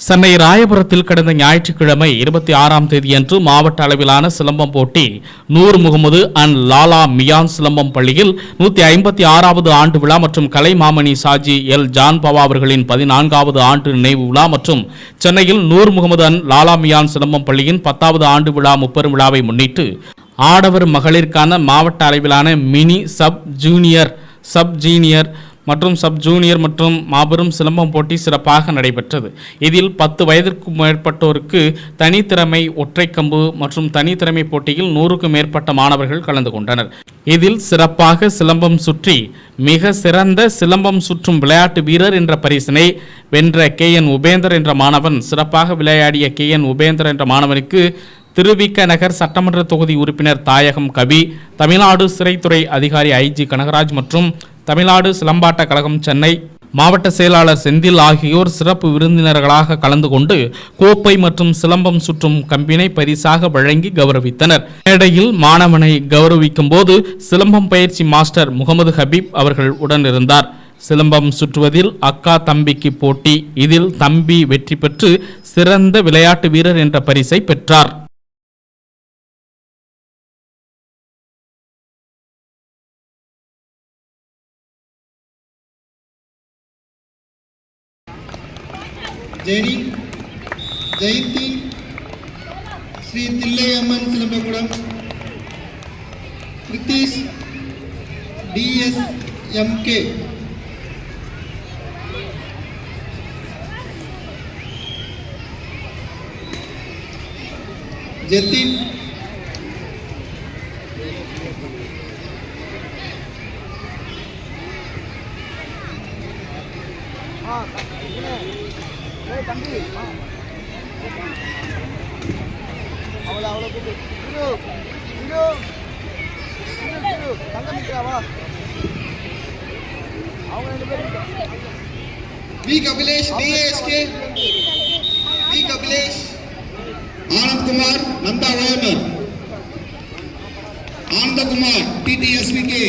சென்னை ராயபுரத்தில் கடந்த ஞாயிற்றுக்கிழமை இருபத்தி ஆறாம் தேதியன்று மாவட்ட அளவிலான சிலம்பம் போட்டி நூர் முகமது அண்ட் லாலா மியான் சிலம்பம் பள்ளியில் நூத்தி ஐம்பத்தி ஆறாவது ஆண்டு விழா மற்றும் கலை மாமணி சாஜி எல் ஜான் பவா அவர்களின் பதினான்காவது ஆண்டு நினைவு விழா மற்றும் சென்னையில் நூர் முகமது அன் லாலா மியான் சிலம்பம் பள்ளியின் பத்தாவது ஆண்டு விழா முப்பெரும் விழாவை முன்னிட்டு ஆடவர் மகளிருக்கான மாவட்ட அளவிலான mini sub junior sub junior மற்றும் சப் ஜூனியர் மற்றும் மாபெரும் சிலம்பம் போட்டி சிறப்பாக நடைபெற்றது. இதில் பத்து வயதிற்கும் மேற்பட்டோருக்கு தனித்திறமை ஒற்றைக்கம்பு மற்றும் தனித்திறமை போட்டியில் நூறுக்கும் மேற்பட்ட மாணவர்கள் கலந்து கொண்டனர். இதில் சிறப்பாக சிலம்பம் சுற்றி மிக சிறந்த சிலம்பம் சுற்றும் விளையாட்டு வீரர் என்ற பரிசினை வென்ற கே. என். உபேந்தர் என்ற மாணவன் சிறப்பாக விளையாடிய கே. என். உபேந்தர் என்ற மாணவனுக்கு திருவிக்க நகர் சட்டமன்ற தொகுதி உறுப்பினர் தாயகம் கவி தமிழ்நாடு சிறைத்துறை அதிகாரி ஐஜி கனகராஜ் மற்றும் தமிழ்நாடு சிலம்பாட்ட கழகம் சென்னை மாவட்ட செயலாளர் செந்தில் ஆகியோர் சிறப்பு விருந்தினர்களாக கலந்து கொண்டு கோப்பை மற்றும் சிலம்பம் சுற்றும் கம்பினை பரிசாக வழங்கி கௌரவித்தனர். மேடையில் மாணவனை கௌரவிக்கும் போது சிலம்பம் பயிற்சி மாஸ்டர் முகமது ஹபீப் அவர்கள் உடனிருந்தார். சிலம்பம் சுற்றுவதில் அக்கா தம்பிக்கு போட்டி இதில் தம்பி வெற்றி பெற்று சிறந்த விளையாட்டு வீரர் என்ற பரிசை பெற்றார். जेरी जयती श्री तिल्लेम्मन सिलंबकुम प्रीतीश डीएसएमके जतिन हाँ ठीक है அவளை கூப்பிடு சிரு சிரு சிரு சிரு தங்க நிற்கிறாவா அவங்க ரெண்டு பேரும் V Kabilesh TSK V Kabilesh Anand Kumar Nanda ஓயமர் Anandakumar டிடிஎஸ்விகே